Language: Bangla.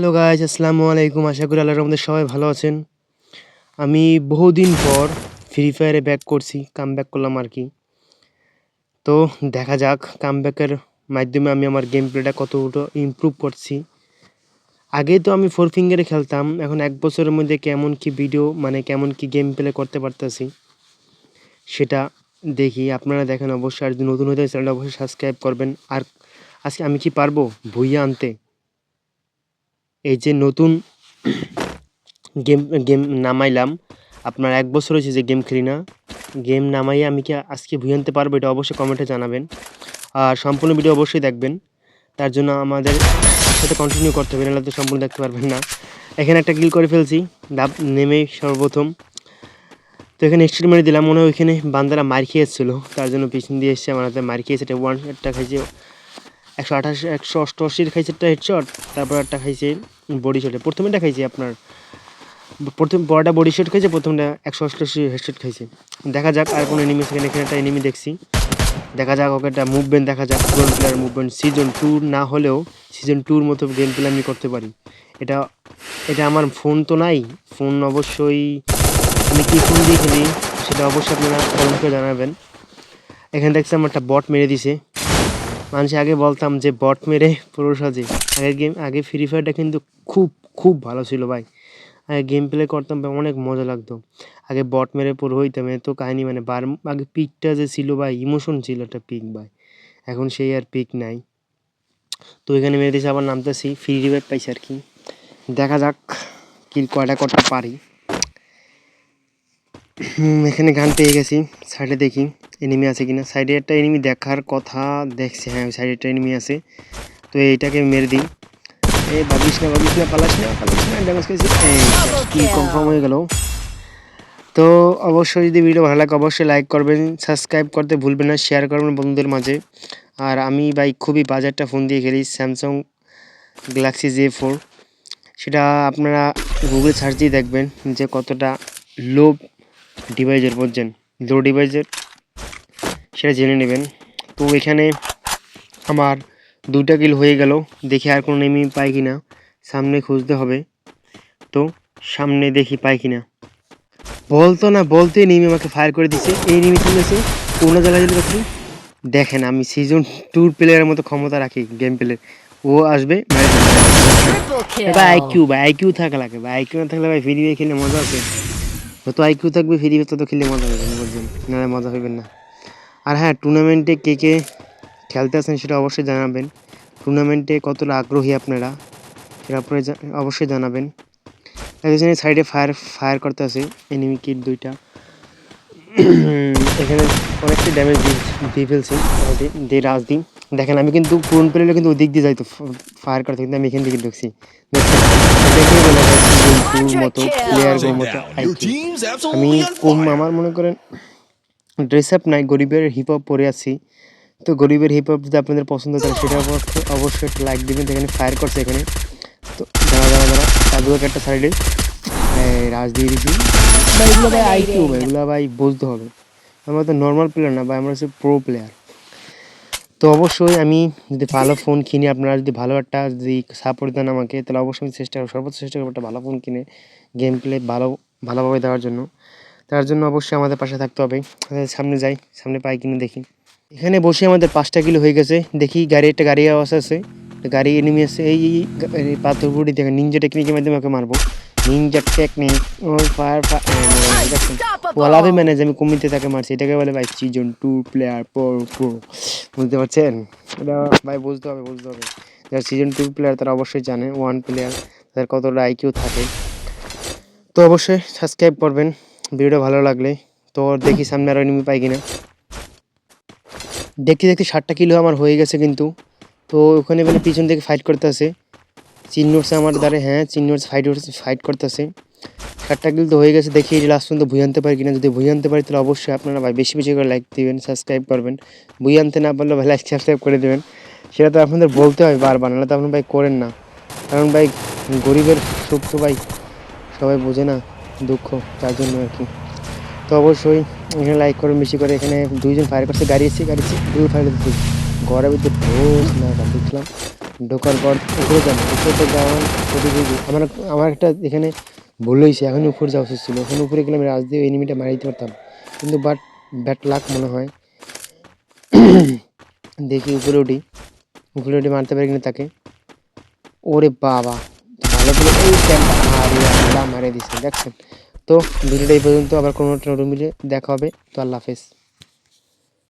হ্যালো গাইজ আসসালামু আলাইকুম। আশা করি আল্লাহর আমাদের সবাই ভালো আছেন। আমি বহুদিন পর ফ্রি ফায়ারে ব্যাক করছি কাম ব্যাক করলাম আর কি। তো দেখা যাক কাম ব্যাকের মাধ্যমে আমি আমার গেম প্লেটা কতটা ইমপ্রুভ করছি। আগে তো আমি ফোর ফিঙ্গারে খেলতাম, এখন এক বছরের মধ্যে কেমন কি ভিডিও মানে কেমন কি গেম প্লে করতে পারতেছি, সেটা দেখি। আপনারা দেখেন অবশ্যই, আর নতুন হতে চ্যানেলটা অবশ্যই সাবস্ক্রাইব করবেন। আর আজকে আমি কি পারব? ভুইয়া আনতে। এই যে নতুন গেম গেম নামাইলাম। আপনার এক বছর হয়েছে যে গেম খেলি না। গেম নামাইয়ে আমি কি আজকে ভুই আনতে পারব এটা অবশ্যই কমেন্টে জানাবেন। আর সম্পূর্ণ ভিডিও অবশ্যই দেখবেন। তার জন্য আমাদের সাথে কন্টিনিউ করতে হবে, নাহলে তো সম্পূর্ণ দেখতে পারবেন না। এখানে একটা কিল করে ফেলছি। ডাব নেমে সর্বপ্রথম। তো এখানে এক্সট্রিট মেরে দিলাম, মনে হয় ওইখানে বান্দারা মার খেয়েছিল। তার জন্য পিছন দিয়ে এসছে আমার হাতে মার খেয়েছে। এটা ওয়ান একটা খাইছে। একশো আঠাশ, একশো অষ্টআশির খাইছে একটা হেডশট তারপর একটা খাইছে বডি শটে প্রথমেটা খাইছে আপনার, প্রথম বড়টা বডি শট খাইছে, প্রথমটা একশো অষ্টআশি হেডশট খাইছে। দেখা যাক, আর কোনো এনিমি সেখানে, এখানে একটা এনিমি দেখছি। দেখা যাক, ওকে একটা মুভমেন্ট দেখা যাক পুরন প্লেয়ার মুভমেন্ট সিজন টু না হলেও সিজন টুর মতো গেম প্লে আমি করতে পারি। এটা এটা আমার ফোন তো নাই ফোন অবশ্যই আমি কী ফোন দিয়ে খেলি, সেটা অবশ্যই আপনারা জানাবেন। এখানে দেখছি আমার একটা বট মেরে দিছে। মানুষ আগে বলতাম যে, বট মেরে পুরো সাজে আগের গেম আগে ফ্রি ফায়ারটা কিন্তু খুব খুব ভালো ছিল ভাই। আগে গেম প্লে করতাম অনেক মজা লাগতো। আগে বট মেরে পুরো হইতাম এ তো কাহিনি মানে বার, আগে পিকটা যে ছিল ভাই ইমোশন ছিল একটা পিক ভাই। এখন সেই আর পিক নাই। তো এখানে মেরে দিয়েছে, আবার নামতেছি ফ্রি রিভাইভ পাইছি আর কি। দেখা যাক কি কয়টা করতে পারি। এখানে গান পেয়ে গেছি। সাইডে দেখি এনিমি আছে কিনা। সাইডে একটা এনিমি দেখার কথা দেখছে। হ্যাঁ সাইডে একটা এনিমি আছে। তো এইটাকে মেরে দিই। এ, ভাবিস না ভাবিস না, পালাস না পালাস না ড্যামেজ খেয়েছি কি কনফার্ম হয়ে গেল। তো অবশ্যই যদি ভিডিও ভালো লাগে, অবশ্যই লাইক করবেন সাবস্ক্রাইব করতে ভুলবেন না শেয়ার করবেন বন্ধুদের মাঝে। আর আমি ভাই খুবই বাজারটা ফোন দিয়ে খেলি স্যামসাং গ্যালাক্সি জে ফোর সেটা আপনারা গুগল সার্চ দিয়ে দেখবেন যে কতটা লো ডিভাইসের বুঝছেন লো ডিভাইসের সেটা জেনে নেবেন। তো এখানে আমার দুটা কিল হয়ে গেল। দেখি আর কোনো নেমি পাই কি না সামনে খুঁজতে হবে। তো সামনে দেখি পাই কি না বলতো না বলতে নেমে আমাকে ফায়ার করে দিচ্ছে এই নেমে চলেছে কোনো জায়গায় যদি কথা দেখেন আমি সিজন টুর প্লেয়ারের মতো ক্ষমতা রাখি গেম প্লে ও আসবে ভাই আইকিউ ভাই আইকিউ থাকা লাগে ভাই। আইকিউ না থাকলে ভাই ফ্রি খেলে মজা আছে। যত আইকিউ থাকবে, ফ্রি তত খেলে মজা হবে বলছেন না মজা হইবেন না। আর হ্যাঁ টুর্নামেন্টে কে কে খেলতে আসেন সেটা অবশ্যই জানাবেন। টুর্নামেন্টে কতটা আগ্রহী আপনারা, সেটা আপনারা অবশ্যই জানাবেন। একজনের সাইডে ফায়ার ফায়ার করতে আছে এনিমি কিট দুইটা। এখানে অনেকটা ড্যামেজ দিয়ে ফেলছে দিয়ে রাজ দিন দেখেন, আমি কিন্তু পুরন পেলে কিন্তু ওদিক দিয়ে যাইতো ফায়ার করতে, কিন্তু আমি এখান থেকে ঢুকছি। মতো প্লেয়ারগুলোর মতো আমি কম আমার মনে করেন ড্রেস আপ নাই গরিবের হিপ হপ পরে আছি। তো গরিবের হিপ হপ যদি আপনাদের পছন্দ করে সেটা অবশ্যই একটা লাইক দেবেন। এখানে ফায়ার করছে এখানে। তো দাঁড়া দাঁড়া দাঁড়া কাদুয়াকে একটা সাইডে রাজ দিয়ে দিচ্ছি এগুলো ভাই আইকিউ ভাই এগুলো ভাই বুঝতে হবে। আমরা তো নর্মাল প্লেয়ার না ভাই আমরা হচ্ছে প্রো প্লেয়ার তো অবশ্যই আমি যদি ভালো ফোন কিনি, আপনারা যদি ভালো একটা যদি সাপোর্ট দেন আমাকে, তাহলে অবশ্যই আমি চেষ্টা করব সর্বোচ্চ চেষ্টা করব একটা ভালো ফোন কিনে গেম প্লে ভালো, ভালোভাবে দেওয়ার জন্য। তার জন্য অবশ্যই আমাদের পাশে থাকতে হবে। সামনে যাই, সামনে পাই কিনে দেখি। এখানে বসে আমাদের পাঁচটা কিলো হয়ে গেছে। দেখি গাড়ি, একটা গাড়ি আওয়াজ আছে। গাড়ি এনিমি আছে, এই পাথরগুড়ি দেখে নিনজা টেকনিকের মাধ্যমে ওকে মারবো। নিনজা টেকনিক ও ফায়ার মানে যে আমি কমিতে তাকে মারছি এটাকে বলে ভাই season two player pro pro বুঝতে পারছেন? এটা ভাই বুঝতে হবে বুঝতে হবে। যারা সিজন টু প্লেয়ার তারা অবশ্যই জানে ওয়ান প্লেয়ার তাদের কতটা আইকিউ থাকে। তো অবশ্যই সাবস্ক্রাইব করবেন ভিডিওটা ভালো লাগলে। তো দেখি সামনে আরও এনিমি পাই কিনা। দেখতে দেখতে ষাটটা কিলো আমার হয়ে গেছে কিন্তু। তো ওখানে মানে পিছন থেকে ফাইট করতেছে চিন্নোটসে আমার দ্বারা হ্যাঁ চিন্নোটস ফাইট ফাইট করতেছে। ষাটটা কিলো তো হয়ে গেছে, দেখি লাস্ট পর্যন্ত ভুই আনতে পারি কিনা। যদি ভুই আনতে পারি, তাহলে অবশ্যই আপনারা ভাই বেশি বেশি করে লাইক দিবেন সাবস্ক্রাইব করবেন। ভুই আনতে না পারলে ভাই লাইক সাবস্ক্রাইব করে দেবেন। সেটা তো আপনাদের বলতে হয় বারবার, নাহলে তো আপনার ভাই করেন না। কারণ ভাই গরিবের সুখ তো ভাই সবাই বোঝে না, দুঃখ তার জন্য আর কি। তো অবশ্যই এখানে লাইক করুন, বেশি করে। এখানে দুইজন ফায়ার করছে, গাড়ি এসেছে গাড়ি এসেছে দুই ফায়ার ঘরের ভিতরে ঢোস না দেখলাম ঢোকার পর উপরে যাব উপরে যাওয়ার আমার আমার একটা এখানে হয়েছে, এখন উপরে যাওয়া উচিত ছিল। এখন উপরে গেলে আমি রাজ দিয়ে এনিমিটা মারি দিতে পারতাম। কিন্তু বাট ব্যাট লাক মনে হয়। দেখি উপরে উঠি। উপরে উঠে মারতে পারি কিনা তাকে। ওরে বাবা, ভালো করে এই ক্যাম্পটা আরে আল্লাহ মারে দিছে। দেখছেন? তো ভিডিওটা এই পর্যন্ত, আবার কোনো নতুন ভিডিও দেখা হবে। তো আল্লাহ হাফেজ।